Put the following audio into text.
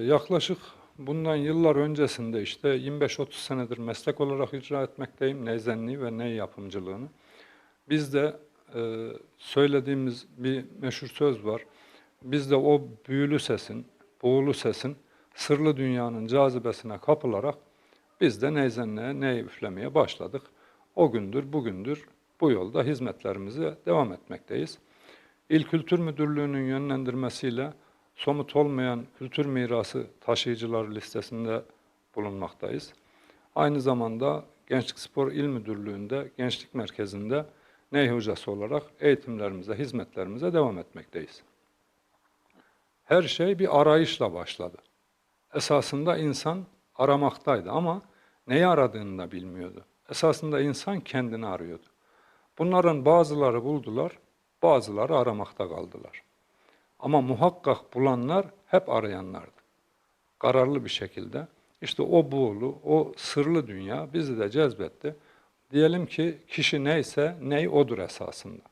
yaklaşık bundan yıllar öncesinde işte 25-30 senedir meslek olarak icra etmekteyim neyzenliği ve ney yapımcılığını. Bizde e, söylediğimiz bir meşhur söz var. Bizde o büyülü sesin, buğulu sesin sırlı dünyanın cazibesine kapılarak biz de neyzenliğe, ney üflemeye başladık. O gündür, bugündür bu yolda hizmetlerimize devam etmekteyiz. İl Kültür Müdürlüğü'nün yönlendirmesiyle somut olmayan kültür mirası taşıyıcıları listesinde bulunmaktayız. Aynı zamanda Gençlik Spor İl Müdürlüğü'nde, Gençlik Merkezi'nde ney hocası olarak eğitimlerimize, hizmetlerimize devam etmekteyiz. Her şey bir arayışla başladı. Esasında insan aramaktaydı ama neyi aradığını da bilmiyordu. Esasında insan kendini arıyordu. Bunların bazıları buldular, bazıları aramakta kaldılar. Ama muhakkak bulanlar hep arayanlardı. Kararlı bir şekilde. İşte o buğulu, o sırlı dünya bizi de cezbetti. Diyelim ki kişi neyse ney odur esasında.